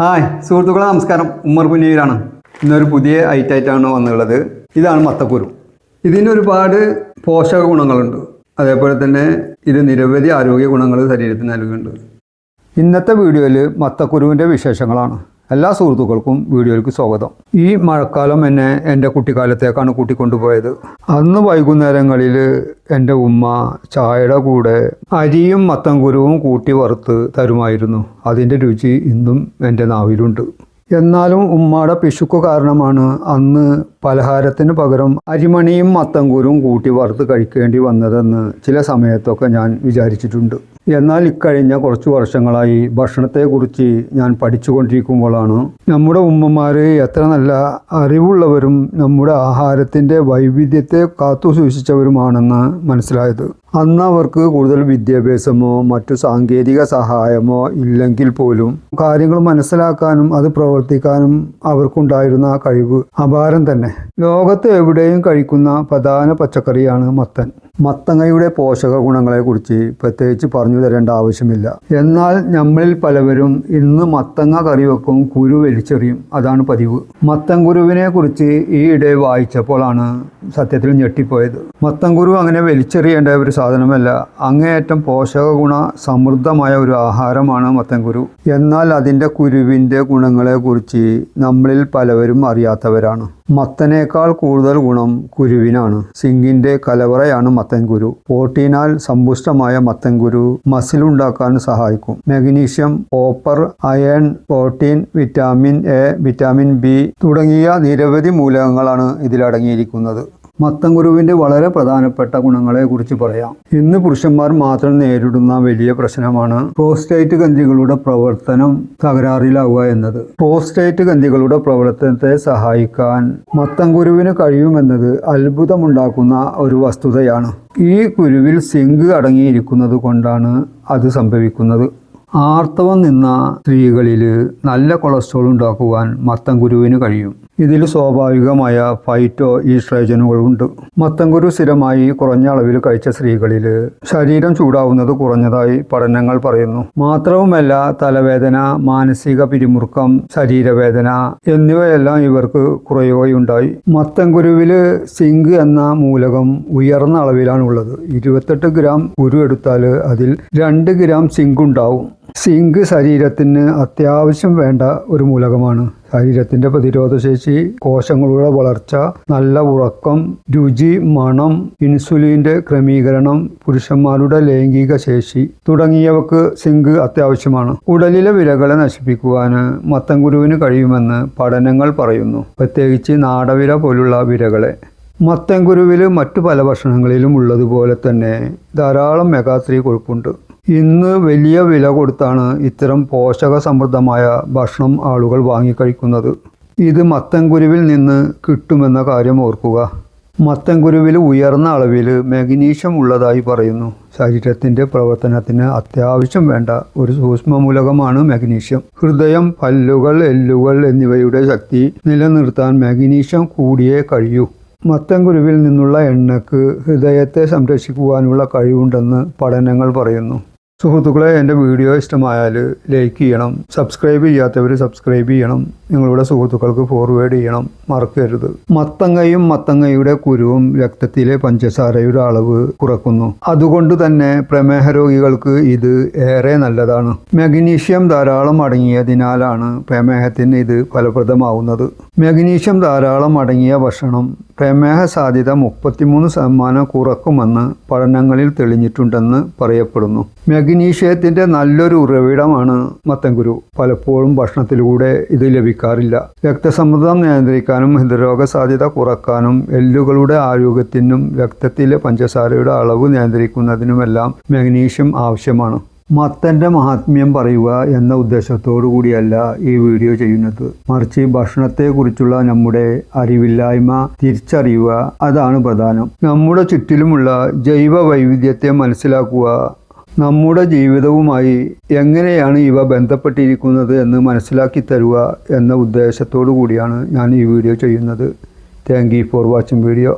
Hi സുഹൃത്തുക്കളെ നമസ്കാരം. ഉമ്മർ പുന്നീരാണ് ഇന്നൊരു പുതിയ ഐറ്റായിട്ടാണ് വന്നുള്ളത് ഇതാണ് മത്തക്കുരു. ഇതിന് ഒരുപാട് പോഷക ഗുണങ്ങളുണ്ട്. അതേപോലെ തന്നെ ഇത് നിരവധി ആരോഗ്യ ഗുണങ്ങൾ ശരീരത്തിന് നൽകുന്നുണ്ട്. ഇന്നത്തെ വീഡിയോയിൽ മത്തക്കുരുവിന്റെ വിശേഷങ്ങളാണ്. എല്ലാ സുഹൃത്തുക്കൾക്കും വീഡിയോയിലേക്ക് സ്വാഗതം. ഈ മഴക്കാലം എന്നെ എന്റെ കുട്ടിക്കാലത്തേക്കാണ് കൂട്ടിക്കൊണ്ടുപോയത്. അന്ന് വൈകുന്നേരങ്ങളിൽ എന്റെ ഉമ്മ ചായയുടെ കൂടെ അരിയും മത്തങ്കുരുവും കൂട്ടി വറുത്ത് തരുമായിരുന്നു. അതിന്റെ രുചി ഇന്നും എന്റെ നാവിലുണ്ട്. എന്നാലും ഉമ്മയുടെ പിശുക്ക് കാരണമാണ് അന്ന് പലഹാരത്തിന് പകരം അരിമണിയും മത്തങ്കൂരും കൂട്ടി വറുത്ത് കഴിക്കേണ്ടി വന്നതെന്ന് ചില സമയത്തൊക്കെ ഞാൻ വിചാരിച്ചിട്ടുണ്ട്. എന്നാൽ ഇക്കഴിഞ്ഞ കുറച്ച് വർഷങ്ങളായി ഭക്ഷണത്തെക്കുറിച്ച് ഞാൻ പഠിച്ചുകൊണ്ടിരിക്കുമ്പോഴാണ് നമ്മുടെ ഉമ്മമാർ എത്ര നല്ല അറിവുള്ളവരും നമ്മുടെ ആഹാരത്തിന്റെ വൈവിധ്യത്തെ കാത്തു സൂക്ഷിച്ചവരുമാണെന്ന് മനസ്സിലായത്. അന്ന് അവർക്ക് കൂടുതൽ വിദ്യാഭ്യാസമോ മറ്റു സാങ്കേതിക സഹായമോ ഇല്ലെങ്കിൽ പോലും കാര്യങ്ങൾ മനസ്സിലാക്കാനും അത് പ്രവർത്തിക്കാനും അവർക്കുണ്ടായിരുന്ന കഴിവ് അപാരം തന്നെ. ലോകത്ത് എവിടെയും കഴിക്കുന്ന പ്രധാന പച്ചക്കറിയാണ് മത്തൻ. മത്തങ്ങയുടെ പോഷക ഗുണങ്ങളെക്കുറിച്ച് പ്രത്യേകിച്ച് പറഞ്ഞു തരേണ്ട ആവശ്യമില്ല. എന്നാൽ നമ്മളിൽ പലവരും ഇന്ന് മത്തങ്ങ കറി വെക്കും കുരു വലിച്ചെറിയും അതാണ് പതിവ്. മത്തൻ കുരുവിനെ കുറിച്ച് ഈയിടെ വായിച്ചപ്പോഴാണ് സത്യത്തിൽ ഞെട്ടിപ്പോയത്. മത്തൻ കുരു അങ്ങനെ വലിച്ചെറിയേണ്ട ഒരു സാധനമല്ല. അങ്ങേയറ്റം പോഷക ഗുണ സമൃദ്ധമായ ഒരു ആഹാരമാണ് മത്തൻ കുരു എന്നാൽ അതിന്റെ കുരുവിന്റെ ഗുണങ്ങളെക്കുറിച്ച് നമ്മളിൽ പലവരും അറിയാത്തവരാണ്. മത്തനേക്കാൾ കൂടുതൽ ഗുണം കുരുവിനാണ്. സിങ്കിന്റെ കലവറയാണ് മത്തൻ കുരു പ്രോട്ടീനാൽ സമ്പുഷ്ടമായ മത്തൻ കുരു മസിലുണ്ടാക്കാൻ സഹായിക്കും. Magnesium copper iron protein vitamin A vitamin B തുടങ്ങിയ നിരവധി മൂലകങ്ങളാണ് ഇതിലടങ്ങിയിരിക്കുന്നത്. മത്തൻകുരുവിന്റെ വളരെ പ്രധാനപ്പെട്ട ഗുണങ്ങളെക്കുറിച്ച് പറയാം. ഇന്ന് പുരുഷന്മാർ മാത്രം നേരിടുന്ന വലിയ പ്രശ്നമാണ് പ്രോസ്റ്റേറ്റ് ഗ്രന്ഥികളുടെ പ്രവർത്തനം തകരാറിലാവുക എന്നത്. പ്രോസ്റ്റേറ്റ് ഗ്രന്ഥികളുടെ പ്രവർത്തനത്തെ സഹായിക്കാൻ മത്തൻകുരുവിന് കഴിയുമെന്നത് അത്ഭുതമുണ്ടാക്കുന്ന ഒരു വസ്തുതയാണ്. ഈ കുരുവിൽ സിങ്ക് അടങ്ങിയിരിക്കുന്നത് കൊണ്ടാണ് അത് സംഭവിക്കുന്നത്. ആർത്തവം നിന്ന സ്ത്രീകളിൽ നല്ല കൊളസ്ട്രോൾ ഉണ്ടാക്കുവാൻ മത്തൻകുരുവിന് കഴിയും. ഇതിൽ സ്വാഭാവികമായ ഫൈറ്റോ ഈസ്ട്രേജനുകളുണ്ട് മത്തൻകുരു സ്ഥിരമായി കുറഞ്ഞ അളവിൽ കഴിച്ച സ്ത്രീകളിൽ ശരീരം ചൂടാവുന്നത് കുറഞ്ഞതായി പഠനങ്ങൾ പറയുന്നു. മാത്രവുമല്ല തലവേദന മാനസിക പിരിമുറുക്കം ശരീരവേദന എന്നിവയെല്ലാം ഇവർക്ക് കുറയുകയുണ്ടായി. മത്തൻകുരുവിൽ സിങ്ക് എന്ന മൂലകം ഉയർന്ന അളവിലാണുള്ളത്. ഇരുപത്തെട്ട് ഗ്രാം കുരു എടുത്താൽ അതിൽ രണ്ട് ഗ്രാം സിങ്ക് ഉണ്ടാവും. സിങ്ക് ശരീരത്തിന് അത്യാവശ്യം വേണ്ട ഒരു മൂലകമാണ്. ശരീരത്തിന്റെ പ്രതിരോധശേഷി കോശങ്ങളുടെ വളർച്ച നല്ല ഉറക്കം രുചി മണം ഇൻസുലിന്റെ ക്രമീകരണം പുരുഷന്മാരുടെ ലൈംഗിക ശേഷി തുടങ്ങിയവക്ക് സിങ്ക് അത്യാവശ്യമാണ്. ഉടലിലെ വിരകളെ നശിപ്പിക്കുവാൻ മത്തൻകുരുവിന് കഴിയുമെന്ന് പഠനങ്ങൾ പറയുന്നു. പ്രത്യേകിച്ച് നാടവിര പോലുള്ള വിരകളെ മത്തൻകുരുവിൽ മറ്റു പല ഭക്ഷണങ്ങളിലും ഉള്ളതുപോലെ തന്നെ ധാരാളം മെഗാ ത്രീ കൊഴുപ്പുണ്ട്. ഇന്ന് വലിയ വില കൊടുത്താണ് ഇത്തരം പോഷക സമൃദ്ധമായ ഭക്ഷണം ആളുകൾ വാങ്ങിക്കഴിക്കുന്നത്. ഇത് മത്തൻകുരുവിൽ നിന്ന് കിട്ടുമെന്ന കാര്യം ഓർക്കുക. മത്തൻകുരുവിൽ ഉയർന്ന അളവിൽ മെഗ്നീഷ്യം ഉള്ളതായി പറയുന്നു. ശരീരത്തിന്റെ പ്രവർത്തനത്തിന് അത്യാവശ്യം വേണ്ട ഒരു സൂക്ഷ്മമൂലകമാണ് മെഗ്നീഷ്യം. ഹൃദയം പല്ലുകൾ എല്ലുകൾ എന്നിവയുടെ ശക്തി നിലനിർത്താൻ മെഗ്നീഷ്യം കൂടിയേ കഴിയൂ. മത്തൻകുരുവിൽ നിന്നുള്ള എണ്ണക്ക് ഹൃദയത്തെ സംരക്ഷിക്കുവാനുള്ള കഴിവുണ്ടെന്ന് പഠനങ്ങൾ പറയുന്നു. സുഹൃത്തുക്കളെ എന്റെ വീഡിയോ ഇഷ്ടമായാൽ ലൈക്ക് ചെയ്യണം. സബ്സ്ക്രൈബ് ചെയ്യാത്തവർ സബ്സ്ക്രൈബ് ചെയ്യണം. നിങ്ങളുടെ സുഹൃത്തുക്കൾക്ക് ഫോർവേഡ് ചെയ്യണം. മറക്കരുത്. മത്തങ്ങയും മത്തങ്ങയുടെ കുരുവും രക്തത്തിലെ പഞ്ചസാരയുടെ അളവ് കുറക്കുന്നു. അതുകൊണ്ട് തന്നെ പ്രമേഹ രോഗികൾക്ക് ഇത് ഏറെ നല്ലതാണ്. മഗ്നീഷ്യം ധാരാളം അടങ്ങിയതിനാലാണ് പ്രമേഹത്തിന് ഇത് ഫലപ്രദമാവുന്നത്. മഗ്നീഷ്യം ധാരാളം അടങ്ങിയ ഭക്ഷണം പ്രമേഹ സാധ്യത മുപ്പത്തിമൂന്ന് ശതമാനം കുറക്കുമെന്ന് പഠനങ്ങളിൽ തെളിഞ്ഞിട്ടുണ്ടെന്ന് പറയപ്പെടുന്നു. മഗ്നീഷ്യത്തിന്റെ നല്ലൊരു ഉറവിടമാണ് മത്തൻകുരു. പലപ്പോഴും ഭക്ഷണത്തിലൂടെ ഇത് ലഭിക്കാറില്ല. രക്തസമ്മർദ്ദം നിയന്ത്രിക്കാനും ഹൃദ്രോഗ സാധ്യത കുറക്കാനും എല്ലുകളുടെ ആരോഗ്യത്തിനും രക്തത്തിലെ പഞ്ചസാരയുടെ അളവ് നിയന്ത്രിക്കുന്നതിനുമെല്ലാം മഗ്നീഷ്യം ആവശ്യമാണ്. മത്തന്റെ മഹാത്മ്യം പറയുക എന്ന ഉദ്ദേശത്തോടു കൂടിയല്ല ഈ വീഡിയോ ചെയ്യുന്നത്. മറിച്ച് ഭക്ഷണത്തെക്കുറിച്ചുള്ള നമ്മുടെ അറിവില്ലായ്മ തിരിച്ചറിയുക അതാണ് പ്രധാനം. നമ്മുടെ ചുറ്റിലുമുള്ള ജൈവ വൈവിധ്യത്തെ മനസ്സിലാക്കുക നമ്മുടെ ജീവിതവുമായി എങ്ങനെയാണ് ഇവ ബന്ധപ്പെട്ടിരിക്കുന്നത് എന്ന് മനസ്സിലാക്കി തരുക എന്ന ഉദ്ദേശത്തോടു കൂടിയാണ് ഞാൻ ഈ വീഡിയോ ചെയ്യുന്നത്. Thank you for watching video